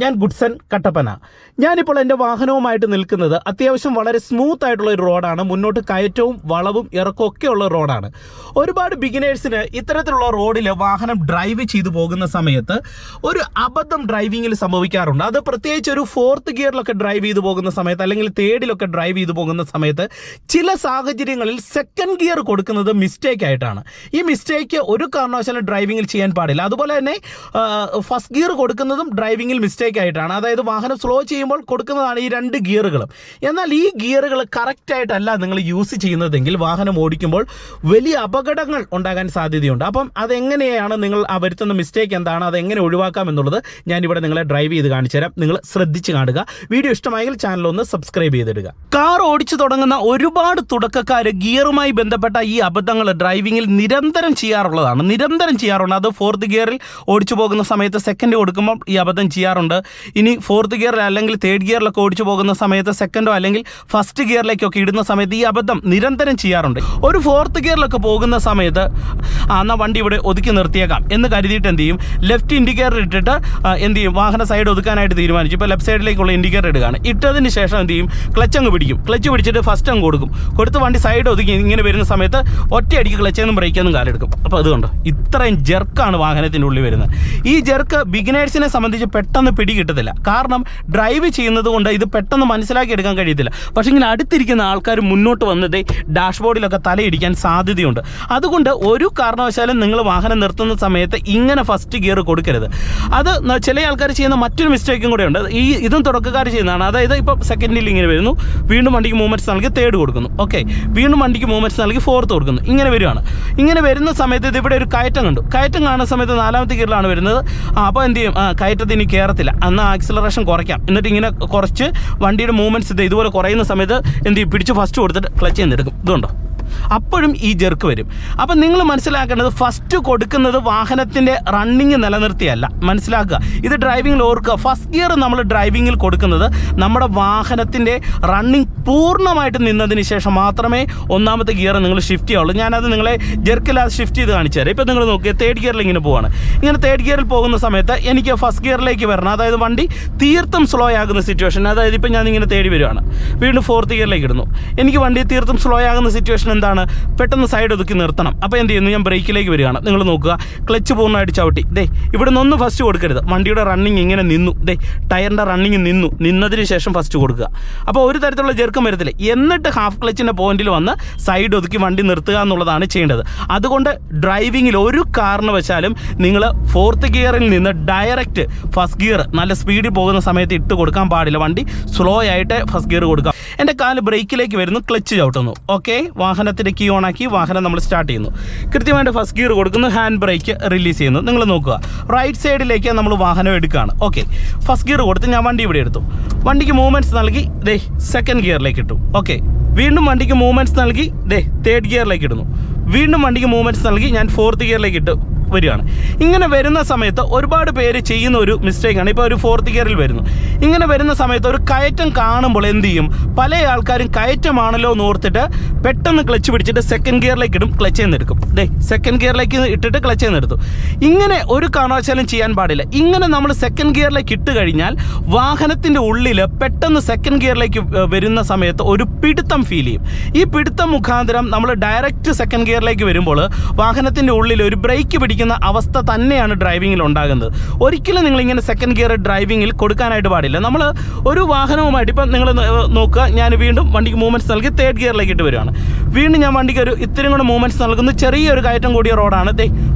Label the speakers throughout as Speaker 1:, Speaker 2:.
Speaker 1: ഞാൻ ഗുഡ്സൺ കട്ടപ്പന. ഞാനിപ്പോൾ എന്റെ വാഹനവുമായിട്ട് നിൽക്കുന്നത് അത്യാവശ്യം വളരെ സ്മൂത്ത് ആയിട്ടുള്ള ഒരു റോഡാണ്. മുന്നോട്ട് കയറ്റവും വളവും ഇറക്കവും ഒക്കെ ഉള്ള റോഡാണ്. ഒരുപാട് ബിഗിനേഴ്സിന് ഇത്തരത്തിലുള്ള റോഡിൽ വാഹനം ഡ്രൈവ് ചെയ്തു പോകുന്ന സമയത്ത് ഒരു അബദ്ധം ഡ്രൈവിങ്ങിൽ സംഭവിക്കാറുണ്ട്. അത് പ്രത്യേകിച്ച് ഒരു ഫോർത്ത് ഗിയറിലൊക്കെ ഡ്രൈവ് ചെയ്തു പോകുന്ന സമയത്ത് അല്ലെങ്കിൽ തേർഡിലൊക്കെ ഡ്രൈവ് ചെയ്തു പോകുന്ന സമയത്ത് ചില സാഹചര്യങ്ങളിൽ സെക്കൻഡ് ഗിയർ കൊടുക്കുന്നത് മിസ്റ്റേക്ക് ആയിട്ടാണ്. ഈ മിസ്റ്റേക്ക് ഒരു കാരണവശാലും ഡ്രൈവിങ്ങിൽ ചെയ്യാൻ പാടില്ല. അതുപോലെ തന്നെ ഫസ്റ്റ് ഗിയർ കൊടുക്കുന്നതും ഡ്രൈവിങ്ങിൽ മിസ്റ്റേക്ക് ആയിട്ടാണ്. അതായത് വാഹനം സ്ലോ ചെയ്യുമ്പോൾ കൊടുക്കുന്നതാണ് ഈ രണ്ട് ഗിയറുകളും. എന്നാൽ ഈ ഗിയറുകൾ കറക്റ്റായിട്ടല്ല നിങ്ങൾ യൂസ് ചെയ്യുന്നതെങ്കിൽ വാഹനം ഓടിക്കുമ്പോൾ വലിയ അപകടങ്ങൾ ഉണ്ടാകാൻ സാധ്യതയുണ്ട്. അപ്പം അതെങ്ങനെയാണ് നിങ്ങൾ ആ വരുത്തുന്ന മിസ്റ്റേക്ക് എന്താണ്? അത് എങ്ങനെ ഒഴിവാക്കാം എന്നുള്ളത് ഞാനിവിടെ നിങ്ങളെ ഡ്രൈവ് ചെയ്ത് കാണിച്ചു തരാം. നിങ്ങൾ ശ്രദ്ധിച്ച് കാണുക. വീഡിയോ ഇഷ്ടമായെങ്കിൽ ചാനൽ ഒന്ന് സബ്സ്ക്രൈബ് ചെയ്തിടുക. കാർ ഓടിച്ചു തുടങ്ങുന്ന ഒരുപാട് തുടക്കക്കാർ ഗിയറുമായി ബന്ധപ്പെട്ട ഈ അബദ്ധങ്ങൾ ഡ്രൈവിങ്ങിൽ നിരന്തരം ചെയ്യാറുള്ളതാണ്. നിരന്തരം ചെയ്യാറുണ്ട്. അത് ഫോർത്ത് ഗിയറിൽ ഓടിച്ചു പോകുന്ന സമയത്ത് സെക്കൻഡ് കൊടുക്കുമ്പോൾ ഈ അബദ്ധം ചെയ്യാറുണ്ട്. ഇനി ഫോർത്ത് ഗിയറിൽ അല്ലെങ്കിൽ തേർഡ് ഗിയറിലൊക്കെ ഓടിച്ചു പോകുന്ന സമയത്ത് സെക്കൻഡോ അല്ലെങ്കിൽ ഫസ്റ്റ് ഗിയറിലേക്കൊക്കെ ഇടുന്ന സമയത്ത് ഈ അബദ്ധം നിരന്തരം ചെയ്യാറുണ്ട്. ഒരു ഫോർത്ത് ഗിയറിലൊക്കെ പോകുന്ന സമയത്ത് എന്നാൽ വണ്ടി ഇവിടെ ഒതുക്കി നിർത്തിയേക്കാം എന്ന് കരുതിയിട്ട് എന്ത് ചെയ്യും? ലെഫ്റ്റ് ഇൻഡിക്കേറ്റർ ഇട്ടിട്ട് എന്ത് ചെയ്യും? വാഹന സൈഡ് ഒതുക്കാനായിട്ട് തീരുമാനിച്ചു. ഇപ്പോൾ ലെഫ്റ്റ് സൈഡിലേക്കുള്ള ഇൻഡിക്കേറ്റർ ഇടുകയാണ്. ഇട്ടതിന് ശേഷം എന്ത് ചെയ്യും? ക്ലച്ച് അങ്ങ് പിടിക്കും. ക്ലച്ച് പിടിച്ചിട്ട് ഫസ്റ്റ് അങ്ങ് കൊടുക്കും. കൊടുത്ത് വണ്ടി സൈഡ് ഒതുക്കി ഇങ്ങനെ വരുന്ന സമയത്ത് ഒറ്റയടിക്ക് ക്ലച്ചെന്നും ബ്രേക്കൊന്നും കാലെടുക്കും. അപ്പോൾ അതുകൊണ്ട് ഇത്രയും ജെർക്കാണ് വാഹനത്തിന്റെ ഉള്ളിൽ വരുന്നത്. ഈ ജെർക്ക് ബിഗിനേഴ്സിനെ സംബന്ധിച്ച് പെട്ടെന്ന് പിടി കിട്ടത്തില്ല കാരണം ഡ്രൈവ് ചെയ്യുന്നത് കൊണ്ട് ഇത് പെട്ടെന്ന് മനസ്സിലാക്കി എടുക്കാൻ കഴിയത്തില്ല. പക്ഷേ ഇങ്ങനെ അടുത്തിരിക്കുന്ന ആൾക്കാർ മുന്നോട്ട് വന്നത് ഡാഷ്ബോർഡിലൊക്കെ തലയിടിക്കാൻ സാധ്യതയുണ്ട്. അതുകൊണ്ട് ഒരു കാരണവശാലും നിങ്ങൾ വാഹനം നിർത്തുന്ന സമയത്ത് ഇങ്ങനെ ഫസ്റ്റ് ഗിയർ കൊടുക്കരുത്. അത് ചില ആൾക്കാർ ചെയ്യുന്ന മറ്റൊരു മിസ്റ്റേക്കും കൂടെ ഉണ്ട് ഈ ഇതും തുടക്കക്കാർ ചെയ്യുന്നതാണ്. അതായത് ഇപ്പോൾ സെക്കൻഡിൽ ഇങ്ങനെ വരുന്നു. വീണ്ടും വണ്ടിക്ക് മൂവ്മെന്റ്സ് നൽകി തേർഡ് കൊടുക്കുന്നു. ഓക്കെ വീണ്ടും വണ്ടിക്ക് മൂവ്മെന്റ്സ് നൽകി ഫോർത്ത് കൊടുക്കുന്നു. ഇങ്ങനെ വരുവാണ് ഇങ്ങനെ വരുന്ന സമയത്ത് ഇത് ഇവിടെ ഒരു കയറ്റം കണ്ടു. കയറ്റം കാണുന്ന സമയത്ത് നാലാമത്തെ ഗിയറിലാണ് വരുന്നത്. അപ്പോൾ എന്ത് ചെയ്യും? കയറ്റത്തിന് കയറത്തില്ല എന്നാൽ ആക്സിലറേഷൻ കുറയ്ക്കാം. എന്നിട്ട് ഇങ്ങനെ കുറച്ച് വണ്ടിയുടെ മൂവ്മെന്റ്സ് ഇത് ഇതുപോലെ കുറയുന്ന സമയത്ത് എന്ത് ചെയ്യും? പിടിച്ച് ഫസ്റ്റ് കൊടുത്തിട്ട് ക്ലച്ച് ചെയ്തെടുക്കും ഇതുണ്ടോ? അപ്പോഴും ഈ ജെർക്ക് വരും. അപ്പം നിങ്ങൾ മനസ്സിലാക്കേണ്ടത് ഫസ്റ്റ് കൊടുക്കുന്നത് വാഹനത്തിന്റെ റണ്ണിങ് നിലനിർത്തിയല്ല. മനസ്സിലാക്കുക. ഇത് ഡ്രൈവിംഗിൽ ഓർക്കുക. ഫസ്റ്റ് ഗിയർ നമ്മൾ ഡ്രൈവിങ്ങിൽ കൊടുക്കുന്നത് നമ്മുടെ വാഹനത്തിന്റെ റണ്ണിങ് പൂർണമായിട്ട് നിന്നതിന് ശേഷം മാത്രമേ ഒന്നാമത്തെ ഗിയർ നിങ്ങൾ ഷിഫ്റ്റ് ചെയ്യാവുള്ളൂ. ഞാനത് നിങ്ങളെ ജെർക്കില്ലാതെ ഷിഫ്റ്റ് ചെയ്ത് കാണിച്ചു തരാം. ഇപ്പം നിങ്ങൾ നോക്കിയാൽ തേർഡ് ഗിയറിൽ ഇങ്ങനെ പോവാണ്. ഇങ്ങനെ തേർഡ് ഗിയറിൽ പോകുന്ന സമയത്ത് എനിക്ക് ഫസ്റ്റ് ഗിയറിലേക്ക് വരണം. അതായത് വണ്ടി തീർത്തും സ്ലോ ആകുന്ന സിറ്റുവേഷൻ അതായത് ഇപ്പം ഞാൻ ഇങ്ങനെ തേടി വരുവാണ്. വീണ്ടും ഫോർത്ത് ഗിയറിലേക്ക് ഇടുന്നു. എനിക്ക് വണ്ടി തീർത്തും സ്ലോ ആകുന്ന സിറ്റുവേഷൻ എന്താണ്? പെട്ടെന്ന് സൈഡ് ഒതുക്കി നിർത്തണം. അപ്പോൾ എന്ത് ചെയ്യുന്നു? ഞാൻ ബ്രേക്കിലേക്ക് വരികയാണ്. നിങ്ങൾ നോക്കുക. ക്ലച്ച് പൂർണമായിട്ട് ചവിട്ടി. ദേ ഇവിടെ നിന്നൊന്നും ഫസ്റ്റ് കൊടുക്കരുത്. വണ്ടിയുടെ റണ്ണിങ് ഇങ്ങനെ നിന്നു. ദേ ടയറിന്റെ റണ്ണിങ് നിന്നു. നിന്നതിന് ശേഷം ഫസ്റ്റ് കൊടുക്കുക. അപ്പോൾ ഒരു തരത്തിലുള്ള ജെർക്കും വരത്തില്ല. എന്നിട്ട് ഹാഫ് ക്ലച്ചിന്റെ പോയിന്റിൽ വന്ന് സൈഡ് ഒതുക്കി വണ്ടി നിർത്തുക എന്നുള്ളതാണ് ചെയ്യേണ്ടത്. അതുകൊണ്ട് ഡ്രൈവിങ്ങിൽ ഒരു കാരണവശാലും നിങ്ങൾ ഫോർത്ത് ഗിയറിൽ നിന്ന് ഡയറക്റ്റ് ഫസ്റ്റ് ഗിയർ നല്ല സ്പീഡിൽ പോകുന്ന സമയത്ത് ഇട്ട് കൊടുക്കാൻ പാടില്ല. വണ്ടി സ്ലോ ആയിട്ട് ഫസ്റ്റ് ഗിയർ കൊടുക്കാം. എന്റെ കാൽ ബ്രേക്കിലേക്ക് വരുന്നു ക്ലച്ച് ചവിട്ടുന്നു. ഓക്കെ വാഹനത്തിന്റെ കീ ഓണാക്കി വാഹനം നമ്മൾ സ്റ്റാർട്ട് ചെയ്യുന്നു. കൃത്യമായിട്ട് ഫസ്റ്റ് ഗിയർ കൊടുക്കുന്നു ഹാൻഡ് ബ്രേക്ക് റിലീസ് ചെയ്യുന്നു. നിങ്ങൾ നോക്കുക. റൈറ്റ് സൈഡിലേക്ക് നമ്മൾ വാഹനം എടുക്കുകയാണ്. ഓക്കെ ഫസ്റ്റ് ഗിയർ കൊടുത്ത് ഞാൻ വണ്ടി ഇവിടെ എടുത്തു. വണ്ടിക്ക് മൂവ്മെന്റ്സ് നൽകി ദേ സെക്കൻഡ് ഗിയറിലേക്ക് ഇട്ടു. ഓക്കെ വീണ്ടും വണ്ടിക്ക് മൂവ്മെന്റ്സ് നൽകി ദേ തേർഡ് ഗിയറിലേക്ക് ഇടുന്നു. വീണ്ടും വണ്ടിക്ക് മൂവ്മെന്റ്സ് നൽകി ഞാൻ ഫോർത്ത് ഗിയറിലേക്ക് ഇട്ടു. വരികയാണ്. ഇങ്ങനെ വരുന്ന സമയത്ത് ഒരുപാട് പേര് ചെയ്യുന്ന ഒരു മിസ്റ്റേക്കാണ് ഇപ്പോൾ ഒരു ഫോർത്ത് ഗിയറിൽ വരുന്നു. ഇങ്ങനെ വരുന്ന സമയത്ത് ഒരു കയറ്റം കാണുമ്പോൾ എന്ത് ചെയ്യും? പല ആൾക്കാരും കയറ്റമാണല്ലോ എന്ന് ഓർത്തിട്ട് പെട്ടെന്ന് ക്ലച്ച് പിടിച്ചിട്ട് സെക്കൻഡ് ഗിയറിലേക്ക് ഇടും ക്ലച്ച് ചെയ്തെടുക്കും ദേ സെക്കൻഡ് ഗിയറിലേക്ക് ഇട്ടിട്ട് ക്ലച്ച് ചെയ്തെടുത്തു ഇങ്ങനെ ഒരു കാരണവശാലും ചെയ്യാൻ പാടില്ല. ഇങ്ങനെ നമ്മൾ സെക്കൻഡ് ഗിയറിലേക്ക് ഇട്ട് കഴിഞ്ഞാൽ വാഹനത്തിന്റെ ഉള്ളിൽ പെട്ടെന്ന് സെക്കൻഡ് ഗിയറിലേക്ക് വരുന്ന സമയത്ത് ഒരു പിടുത്തം ഫീൽ ചെയ്യും. ഈ പിടുത്തം മുഖാന്തരം നമ്മൾ ഡയറക്റ്റ് സെക്കൻഡ് ഗിയറിലേക്ക് വരുമ്പോൾ വാഹനത്തിന്റെ ഉള്ളിൽ ഒരു ബ്രേക്ക് പിടിക്കുന്ന അവസ്ഥ തന്നെയാണ് ഡ്രൈവിങ്ങിൽ ഉണ്ടാകുന്നത്. ഒരിക്കലും നിങ്ങൾ ഇങ്ങനെ സെക്കൻഡ് ഗിയർ ഡ്രൈവിങ്ങിൽ കൊടുക്കാനായിട്ട് പാടില്ല. നമ്മൾ ഒരു വാഹനവുമായിട്ട് ഇപ്പം നിങ്ങൾ നോക്കുക ഞാൻ വീണ്ടും വണ്ടിക്ക് മൂവ്മെന്റ്സ് നൽകി തേർഡ് ഗിയറിലേക്ക് ഇട്ട് വരികയാണ്. വീണ്ടും ഞാൻ വണ്ടിക്ക് ഒരു ഇത്രയും കൂടെ മൂവ്മെന്റ്സ് നൽകുന്ന. ചെറിയൊരു കയറ്റം കൂടിയ റോഡാണ്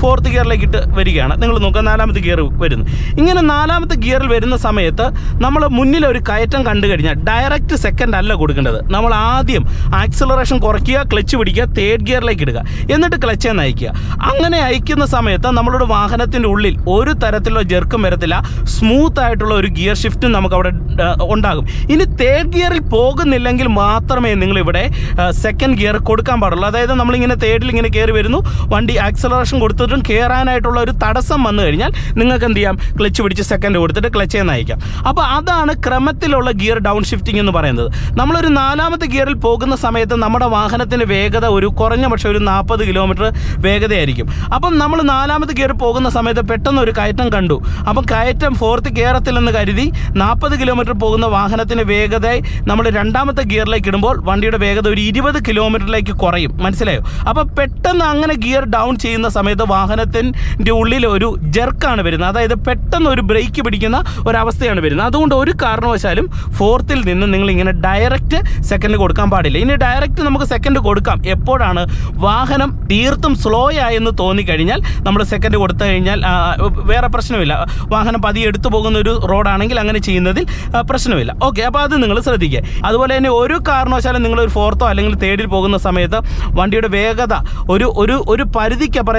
Speaker 1: ഫോർത്ത് ഗിയറിലേക്ക് ഇട്ട് വരികയാണ്. നിങ്ങൾ നോക്കുക നാലാമത്തെ ഗിയർ വരുന്നു. ഇങ്ങനെ നാലാമത്തെ ഗിയറിൽ വരുന്ന സമയത്ത് നമ്മൾ മുന്നിൽ ഒരു കയറ്റം കണ്ടു കഴിഞ്ഞാൽ ഡയറക്റ്റ് സെക്കൻഡ് അല്ല കൊടുക്കേണ്ടത്. നമ്മൾ ആദ്യം ആക്സിലറേഷൻ കുറയ്ക്കുക ക്ലച്ച് പിടിക്കുക തേർഡ് ഗിയറിലേക്ക് ഇടുക. എന്നിട്ട് ക്ലച്ച് നയിക്കുക അങ്ങനെ അയക്കുന്ന സമയത്ത് നമ്മളുടെ വാഹനത്തിന്റെ ഉള്ളിൽ ഒരു തരത്തിലുള്ള ജെർക്കും വരത്തില്ല. സ്മൂത്ത് ആയിട്ടുള്ള ഒരു ഗിയർ ഷിഫ്റ്റും നമുക്ക് അവിടെ ഉണ്ടാകും. ഇനി തേർഡ് ഗിയറിൽ പോകുന്നില്ലെങ്കിൽ മാത്രമേ നിങ്ങൾ ഇവിടെ സെക്കൻഡ് ഗിയർ കൊടുക്കാൻ പാടുള്ളൂ. അതായത് നമ്മളിങ്ങനെ തേർഡിൽ ഇങ്ങനെ കയറി വരുന്നു. വണ്ടി ആക്സലറേഷൻ കൊടുത്ത് കിലോമീറ്ററും കയറാനായിട്ടുള്ള ഒരു തടസ്സം വന്നു കഴിഞ്ഞാൽ നിങ്ങൾക്ക് എന്ത് ചെയ്യാം? ക്ലച്ച് പിടിച്ച് സെക്കൻഡ് കൊടുത്തിട്ട് ക്ലച്ച് നയിക്കാം അപ്പോൾ അതാണ് ക്രമത്തിലുള്ള ഗിയർ ഡൗൺ ഷിഫ്റ്റിംഗ് എന്ന് പറയുന്നത്. നമ്മളൊരു നാലാമത്തെ ഗിയറിൽ പോകുന്ന സമയത്ത് നമ്മുടെ വാഹനത്തിന്റെ വേഗത ഒരു കുറഞ്ഞ പക്ഷേ ഒരു നാൽപ്പത് കിലോമീറ്റർ വേഗതയായിരിക്കും. അപ്പം നമ്മൾ നാലാമത്തെ ഗിയർ പോകുന്ന സമയത്ത് പെട്ടെന്ന് ഒരു കയറ്റം കണ്ടു. അപ്പം കയറ്റം ഫോർത്ത് കയറത്തില്ലെന്ന് കരുതി നാൽപ്പത് കിലോമീറ്റർ പോകുന്ന വാഹനത്തിന്റെ വേഗത നമ്മൾ രണ്ടാമത്തെ ഗിയറിലേക്ക് ഇടുമ്പോൾ വണ്ടിയുടെ വേഗത ഒരു ഇരുപത് കിലോമീറ്ററിലേക്ക് കുറയും. മനസ്സിലായോ? അപ്പോൾ പെട്ടെന്ന് അങ്ങനെ ഗിയർ ഡൗൺ ചെയ്യുന്ന സമയത്ത് വാഹനത്തിന്റെ ഉള്ളിൽ ഒരു ജെർക്കാണ് വരുന്നത്. അതായത് പെട്ടെന്ന് ഒരു ബ്രേക്ക് പിടിക്കുന്ന ഒരവസ്ഥയാണ് വരുന്നത്. അതുകൊണ്ട് ഒരു കാരണവശാലും ഫോർത്തിൽ നിന്ന് നിങ്ങൾ ഇങ്ങനെ ഡയറക്റ്റ് സെക്കൻഡ് കൊടുക്കാൻ പാടില്ല. ഇനി ഡയറക്റ്റ് നമുക്ക് സെക്കൻഡ് കൊടുക്കാം. എപ്പോഴാണ് വാഹനം തീർത്തും സ്ലോ ആയെന്ന് തോന്നിക്കഴിഞ്ഞാൽ നമ്മൾ സെക്കൻഡ് കൊടുത്തു കഴിഞ്ഞാൽ വേറെ പ്രശ്നമില്ല. വാഹനം പതിയെ എടുത്തു പോകുന്ന ഒരു റോഡാണെങ്കിൽ അങ്ങനെ ചെയ്യുന്നതിൽ പ്രശ്നമില്ല. ഓക്കെ അപ്പോൾ അത് നിങ്ങൾ ശ്രദ്ധിക്കുക. അതുപോലെ തന്നെ ഒരു കാരണവശാലും നിങ്ങൾ ഒരു ഫോർത്തോ അല്ലെങ്കിൽ തേർഡിൽ പോകുന്ന സമയത്ത് വണ്ടിയുടെ വേഗത ഒരു ഒരു ഒരു പരിധിക്കപ്പുറം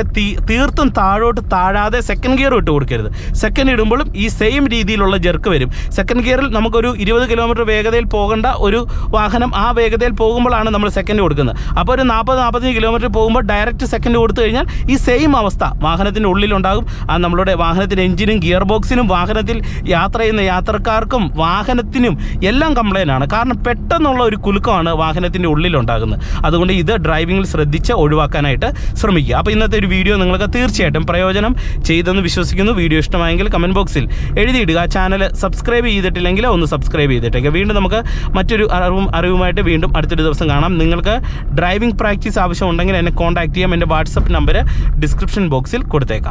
Speaker 1: തീർത്തും താഴോട്ട് താഴാതെ സെക്കൻഡ് ഗിയർ ഇട്ട് കൊടുക്കരുത്. സെക്കൻഡ് ഇടുമ്പോഴും ഈ സെയിം രീതിയിലുള്ള ജെർക്ക് വരും. സെക്കൻഡ് ഗിയറിൽ നമുക്കൊരു ഇരുപത് കിലോമീറ്റർ വേഗതയിൽ പോകേണ്ട ഒരു വാഹനം ആ വേഗതയിൽ പോകുമ്പോഴാണ് നമ്മൾ സെക്കൻഡ് കൊടുക്കുന്നത്. അപ്പോൾ ഒരു നാൽപ്പത് നാൽപ്പത്തഞ്ച് കിലോമീറ്റർ പോകുമ്പോൾ ഡയറക്റ്റ് സെക്കൻഡ് കൊടുത്തു കഴിഞ്ഞാൽ ഈ സെയിം അവസ്ഥ വാഹനത്തിന്റെ ഉള്ളിലുണ്ടാകും. ആ നമ്മളുടെ വാഹനത്തിന്റെ എഞ്ചിനും ഗിയർ ബോക്സിനും വാഹനത്തിൽ യാത്ര ചെയ്യുന്ന യാത്രക്കാർക്കും വാഹനത്തിനും എല്ലാം കംപ്ലൈന്റ് ആണ്. കാരണം പെട്ടെന്നുള്ള ഒരു കുലുക്കമാണ് വാഹനത്തിന്റെ ഉള്ളിലുണ്ടാകുന്നത്. അതുകൊണ്ട് ഇത് ഡ്രൈവിങ്ങിൽ ശ്രദ്ധിച്ച് ഒഴിവാക്കാനായിട്ട് ശ്രമിക്കുക. അപ്പോൾ ഇന്നത്തെ ഒരു വീഡിയോ നിങ്ങൾക്ക് തീർച്ചയായിട്ടും പ്രയോജനം ചെയ്തെന്ന് വിശ്വസിക്കുന്നു. വീഡിയോ ഇഷ്ടമായെങ്കിൽ കമന്റ് ബോക്സിൽ എഴുതിയിടുക. ചാനൽ സബ്സ്ക്രൈബ് ചെയ്തിട്ടില്ലെങ്കിൽ ഒന്ന് സബ്സ്ക്രൈബ് ചെയ്തിട്ടേക്ക്. വീണ്ടും നമുക്ക് മറ്റൊരു അറിവും അറിവുമായിട്ട് വീണ്ടും അടുത്തൊരു ദിവസം കാണാം. നിങ്ങൾക്ക് ഡ്രൈവിംഗ് പ്രാക്ടീസ് ആവശ്യമുണ്ടെങ്കിൽ എന്നെ കോൺടാക്ട് ചെയ്യാം. എന്റെ വാട്സപ്പ് നമ്പർ ഡിസ്ക്രിപ്ഷൻ ബോക്സിൽ കൊടുത്തേക്കാം.